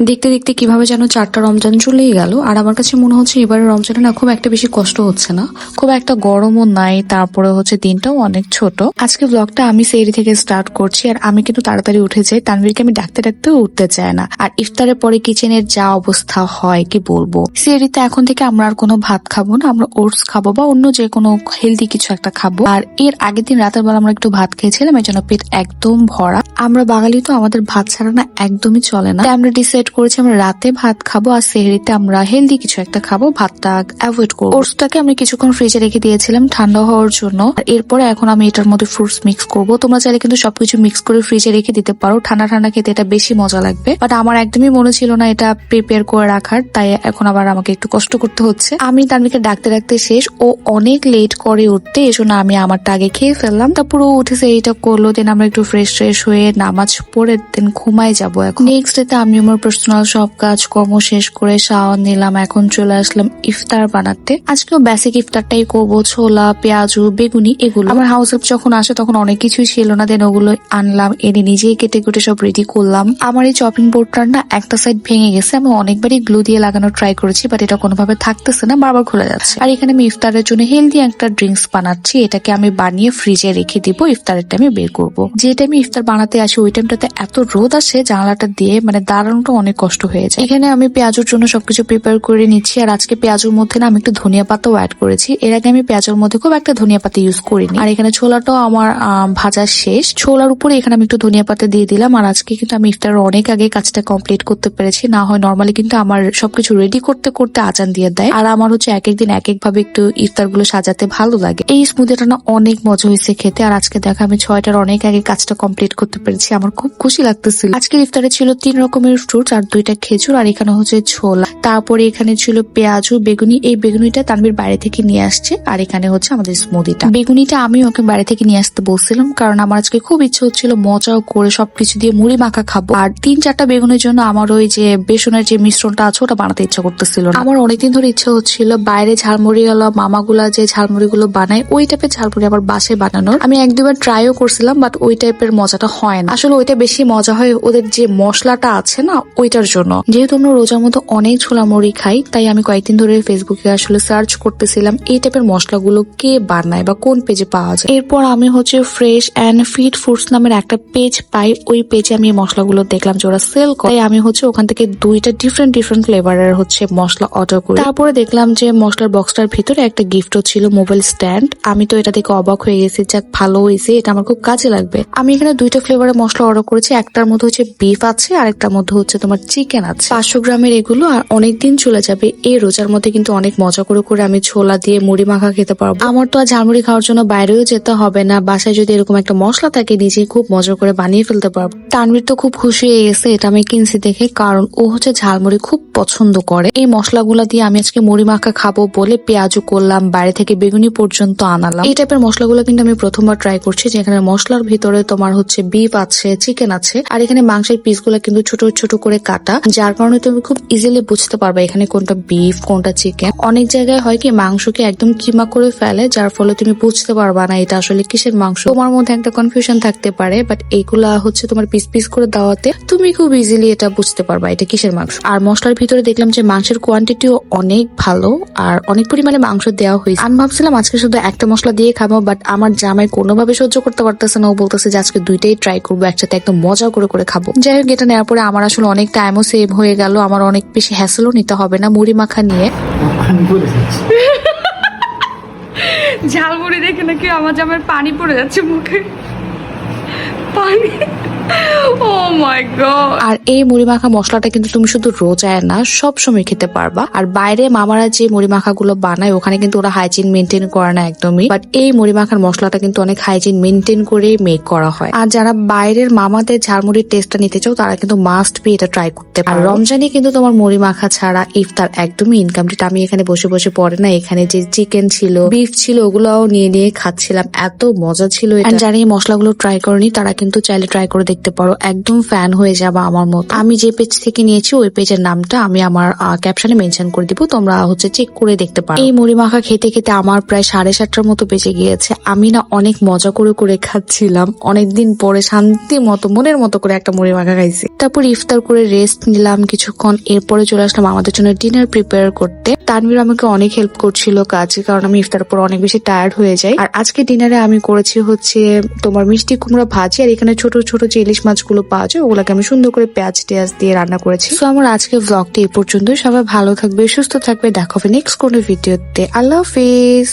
দেখতে দেখতে কীভাবে যেন চারটা রমজান চলেই গেল। আর আমার কাছে মনে হচ্ছে এবারে রমজানে না খুব একটা বেশি কষ্ট হচ্ছে না। খুব একটা গরমও নাই, তারপরে হচ্ছে দিনটাও অনেক ছোট। আজকে ব্লগটা আমি সেরি থেকে স্টার্ট করছি, আর আমি কিন্তু তাড়াতাড়ি উঠে যাই। তানভীরকে আমি ডাকতে ডাকতেও উঠতে চায় না। আর ইফতারের পরে কিচেনের যা অবস্থা হয়, কি বলব? সেরিতে এখন থেকে আমরা আর কোনো ভাত খাব না, আমরা ওটস খাব বা অন্য যে কোনো হেলদি কিছু একটা খাব। আর এর আগের দিন রাতের বেলা আমরা একটু ভাত খেয়েছিলাম এই জন্য পেট একদম ভরা। আমরা বাঙালি তো আমাদের ভাত ছাড়া না একদমই চলে না। আমরা ডিসাইড করেছি, আমরা রাতে ভাত খাব আর সেহরিতে আমরা হেলদি কিছু একটা খাব, ভাতটা অ্যাভয়েড করব। ওটসটাকে আমি কিছুক্ষণ ফ্রিজে রেখে দিয়েছিলাম ঠান্ডা হওয়ার জন্য। এরপরে এখন আমি এটার মধ্যে ফ্রুটস মিক্স করব। তোমরা চাইলে কিন্তু সবকিছু মিক্স করে ফ্রিজে রেখে দিতে পারো। ঠান্ডা ঠান্ডা খেতে এটা বেশি মজা লাগবে। বাট আমার একদমই মনে ছিল না এটা প্রিপেয়ার করে রাখার, তাই এখন আবার আমাকে একটু কষ্ট করতে হচ্ছে। আমি তানবিকে ডাকতে ডাকতে শেষ। ও অনেক লেট করে উঠতে, এজন্য আমি আমারটা আগে খেয়ে ফেললাম। তারপর উঠেছে এইটা করল দেন আমরা একটু ফ্রেশ ফ্রেশ হয়ে নামাজ পড়ে দেন ঘুমাই যাব এখন। নেক্সট ডেতে আমি আমার পার্সোনাল সব কাজ কর্ম শেষ করে শাওয়ার নিলাম, এখন চলে আসলাম ইফতার বানাতে। আজকেও বেসিক ইফতারটাই করব, ছোলা, পেঁয়াজু, বেগুনি, এগুলো। আমার হাউস হেল্প যখন আসে তখন অনেক কিছুই ছিল না দেন ওগুলো আনলাম, এনে নিজেই কেটে কুটে সব রেডি করলাম। আমার এই চপিং বোর্ডটার না একটা সাইড ভেঙে গেছে, আমি অনেকবারই গ্লু দিয়ে লাগানোর ট্রাই করেছি বাট এটা কোনোভাবে থাকতেছে না, বারবার খোলা যাচ্ছে। আর এখানে আমি ইফতারের জন্য হেলদি একটা ড্রিঙ্কস বানাচ্ছি, এটাকে আমি বানিয়ে ফ্রিজে রেখে দিব, ইফতারের টাইমে বের করব। যে টাইমে ইফতার বানাতে আসি, ওই টাইমটাতে এত রোদ আসে, জানালাটা দিয়ে মানে দাঁড়ানোটা অনেক কষ্ট হয়ে যায়। এখানে আমি পেঁয়াজের জন্য সবকিছু প্রিপেয়ার করে নিচ্ছি আর আজকে পেঁয়াজের মধ্যে না আমি একটু ধনিয়া পাতাও অ্যাড করেছি। এর আগে আমি পেঁয়াজের মধ্যে খুব একটা ধনিয়া পাতা ইউজ করিনি। আর এখানে ছোলাটাও আমার ভাজা শেষ। ছোলার উপরে এখানে আমি একটু ধনিয়া পাতা দিয়ে দিলাম আর আজকে কিন্তু আমি ইফতারের অনেক আগে কাজটা কমপ্লিট করতে পেরেছি। না হয় নর্মালি কিন্তু আমার সবকিছু রেডি করতে করতে আজান দিয়ে দেয়। আর আমার হচ্ছে এক একদিন এক এক ভাবে একটু ইফতারগুলো সাজাতে ভালো লাগে। এই স্মুদিটা না অনেক মজা হয়েছে খেতে। আর আজকে দেখা আমি ছয়টার অনেক আগে কাজটা কমপ্লিট করতে পেরেছি। আমার খুব খুশি লাগতেছিল। আজকের ইফতারে ছিল তিন রকমের ফ্রুটস আর দুইটা খেজুর আর এখানে হচ্ছে ছোলা। তারপরে এখানে ছিল পেঁয়াজু, বেগুনি। এই বেগুনিটা তানবির বাইরে থেকে নিয়ে আসছে আর এখানে হচ্ছে আমাদের স্মুদিটা। বেগুনিটা আমি ওকে বাইরে থেকে নিয়ে আসতে বলছিলাম কারণ আমার আজকে খুব ইচ্ছে হচ্ছিল মজাও করে সবকিছু দিয়ে মুড়ি মাখা খাব। আর তিন চারটা বেগুনের জন্য আমার ওই যে বেসনের যে মিশ্রণটা আছে ওটা বানাতে ইচ্ছা করতেছিল আমার অনেকদিন ধরে ইচ্ছা হচ্ছিল বাইরে ঝালমুড়ি গুলো মামাগুলা যে ঝালমুড়ি গুলো বানায়, ওই টাইপের ঝালমুড়ি আবার বাসায় বানানোর। আমি এক দুবার ট্রাইও করছিলাম বাট ওই টাইপের মজাটা হয় না। আসলে ওইটা বেশি মজা হয় ওদের যে মশলাটা আছে না ওইটার জন্য। যেহেতু আমরা রোজার মতো অনেক ছোলা মুড়ি খাই, তাই আমি কয়েকদিন ধরে ফেসবুকে আসলে সার্চ করতেছিলাম, এই টাইপের মশলাগুলো কে বানায় বা কোন পেজে পাওয়া যায়। এরপর আমি হচ্ছে ফ্রেশ অ্যান্ড ফিট ফুডস নামের একটা পেজ পাই, ওই পেজে আমি এই মশলাগুলো দেখলাম যে ওরা সেল করে। আমি হচ্ছে ওখান থেকে দুইটা ডিফারেন্ট ডিফারেন্ট ফ্লেভারের হচ্ছে মশলা অর্ডার করি। তারপরে দেখলাম যে মশলার বক্সটার ভিতরে একটা গিফটও ছিল মোবাইল স্ট্যান্ড আমি তো এটা দেখে অবাক হয়ে গেছি, যাক, ভালো হয়েছে, এটা আমার খুব কাজে লাগবে। আমি এখানে দুইটা ফ্লেভারের মশলা অর্ডার করেছি, একটার মধ্যে হচ্ছে বিফ আছে আর একটার মধ্যে হচ্ছে তোমার চিকেন আছে। পাঁচশো গ্রামের এগুলো আর অনেক দিন চলে যাবে। এই রোজার মধ্যে কিন্তু অনেক মজা করে করে আমি ছোলা দিয়ে মুড়ি মাখা খেতে পারব। আমার তো আর ঝালমুড়ি খাওয়ার জন্য বাইরেও যেতে হবে না বাসায় যদি এরকম একটা মশলা থাকে নিজেই খুব মজা করে বানিয়ে ফেলতে পারব। তানভীর তো খুব খুশি হয়ে গেছে এটা আমি কিনছি দেখে কারণ ও হচ্ছে ঝালমুড়ি খুব পছন্দ করে। এই মশলাগুলা দিয়ে আমি আজকে মুড়ি মাখা খাব বলে পেঁয়াজও করলাম বাইরে থেকে বেগুনি পর্যন্ত আনালাম। এই টাইপের মশলাগুলো কিন্তু আমি প্রথমবার ট্রাই করছি যেখানে মশলার ভিতরে তোমার হচ্ছে বিফ আছে চিকেন আছে আর এখানে মাংসের পিসগুলো কিন্তু ছোট ছোট করে কাটা, যার কারণে তুমি খুব ইজিলি বুঝতে পারবে এখানে কোনটা বিফ কোনটা চিকেন অনেক জায়গায় হয় কি, মাংসকে একদম কিমা করে ফেলে, যার ফলে তুমি বুঝতে পারবা না এটা আসলে কিসের মাংস। তোমার মধ্যে একটা কনফিউশন থাকতে পারে বাট এইগুলা হচ্ছে তোমার পিস পিস করে দেওয়াতে তুমি খুব ইজিলি এটা বুঝতে পারবা এটা কিসের মাংস। আর মশলার ভিতরে দেখলাম যে মাংসের কোয়ান্টিটিও অনেক ভালো, আর অনেক পরিমাণে মাংস দেওয়া হয়েছে। আমি ভাবছিলাম আজকে শুধু একটা মশলা দিয়ে খাব বাট আমার জামাই কোনোভাবে সহ্য করতে পারতেছে না। ও বলতেছে যে আজকে দুইটাই ট্রাই করব, একসাথে একদম মজা করে করে খাব। যাই হোক, এটা নেওয়ার পরে আমার আসলে অনেক টাইমও সেভ হয়ে গেল, আমার অনেক বেশি হ্যাসেলও নিতে হবে না, মুড়ি মাখা নিয়ে। ঝাল মুড়ি ঝালমুড়ি দেখে নাকি আমার জামার পানি পড়ে যাচ্ছে মুখে। পানি। গড আর এই মুড়ি মাখা মশলাটা কিন্তু তুমি শুধু রোজায় না সব সময় খেতে পারবা। আর বাইরে মামারা যে মুড়ি মাখা গুলো বানায় ওখানে কিন্তু ওরা হাইজিন মেনটেন করে না একদমই। বাট এই মুড়ি মাখার মশলাটা কিন্তু অনেক হাইজিন মেনটেন করে মেক করা হয়। আর যারা বাইরের মামাদের ঝালমুড়ির টেস্টটা নিতে চাও তারা কিন্তু মাস্ট বি এটা ট্রাই করতে পারো। রমজানে কিন্তু তোমার মুড়ি মাখা ছাড়া ইফতার একদমই ইনকামপ্লিট আমি এখানে বসে বসে পড়ে না এখানে যে চিকেন ছিল বিফ ছিল ওগুলোও নিয়ে নিয়ে খাচ্ছিলাম। এত মজা ছিল যারা এই মশলাগুলো ট্রাই করেনি তারা কিন্তু চাইলে ট্রাই করে দেখতে পারো। একদম ফ্যান হয়ে যাবে আমার মতো। আমি যে পেজ থেকে নিয়েছি, ওই পেজের নামটা আমি আমার ক্যাপশনে মেনশন করে দিব। তোমরা হচ্ছে চেক করে দেখতে পারো। এই মুড়ি মাখা খেতে খেতে আমার প্রায় সাড়ে সাতটার মতো বেজে গিয়েছে। আমি না অনেক মজা করে করে খাচ্ছিলাম। অনেকদিন পরে শান্তি মতো, মনের মতো করে একটা মুড়ি মাখা খাইছি। তারপর ইফতার করে রেস্ট নিলাম কিছুক্ষণ। এরপরে চলে আসলাম আমাদের জন্য ডিনার প্রিপেয়ার করতে। তানভীর আমাকে অনেক হেল্প করছিল কাজে কারণ আমি ইফতার পর অনেক বেশি টায়ার্ড হয়ে যাই। আর আজকে ডিনারে আমি করেছি হচ্ছে তোমার মিষ্টি কুমড়া ভাজি আর এখানে ছোট ছোট যে ইলিশ মাছগুলো পাওয়া যায়, ওগুলোকে আমি সুন্দর করে পেঁয়াজ টেয়াজ দিয়ে রান্না করেছি। তো আমার আজকে ব্লগটি এ পর্যন্ত সবাই ভালো থাকবে, সুস্থ থাকবে। দেখো নেক্সট কোনো ভিডিওতে। আল্লাহ হাফিজ।